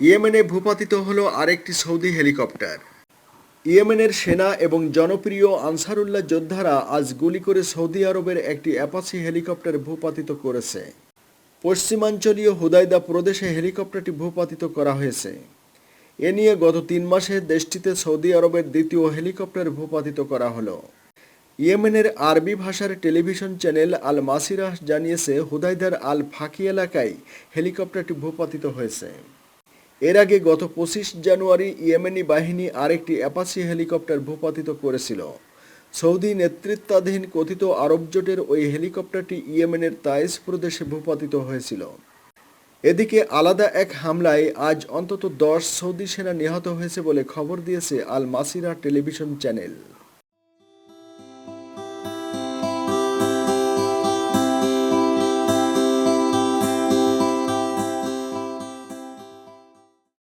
ইয়েমেনে ভূপাতিত হলো আরেকটি সৌদি হেলিকপ্টার। ইয়েমেনের সেনা এবং জনপ্রিয় আনসারুল্লাহ যোদ্ধারা আজ গুলি করে সৌদি আরবের একটি অ্যাপাচি হেলিকপ্টার ভূপাতিত করেছে। পশ্চিমাঞ্চলীয় হুদাইদা প্রদেশে হেলিকপ্টারটি ভূপাতিত করা হয়েছে। এ নিয়ে গত তিন মাসে দেশটিতে সৌদি আরবের দ্বিতীয় হেলিকপ্টার ভূপাতিত করা হলো। ইয়েমেনের আরবি ভাষার টেলিভিশন চ্যানেল আল মাসিরাহ জানিয়েছে হুদাইদার আল ফাকি এলাকায় হেলিকপ্টারটি ভূপাতিত হয়েছে। এর আগে গত পঁচিশ জানুয়ারি ইয়েমেনি বাহিনী আরেকটি অ্যাপাচি হেলিকপ্টার ভূপাতিত করেছিল। সৌদি নেতৃত্বাধীন কথিত আরব জোটের ওই হেলিকপ্টারটি ইয়েমেনের তাইস প্রদেশে ভূপাতিত হয়েছিল। এদিকে আলাদা এক হামলায় আজ অন্তত দশ সৌদি সেনা নিহত হয়েছে বলে খবর দিয়েছে আল মাসিরা টেলিভিশন চ্যানেল।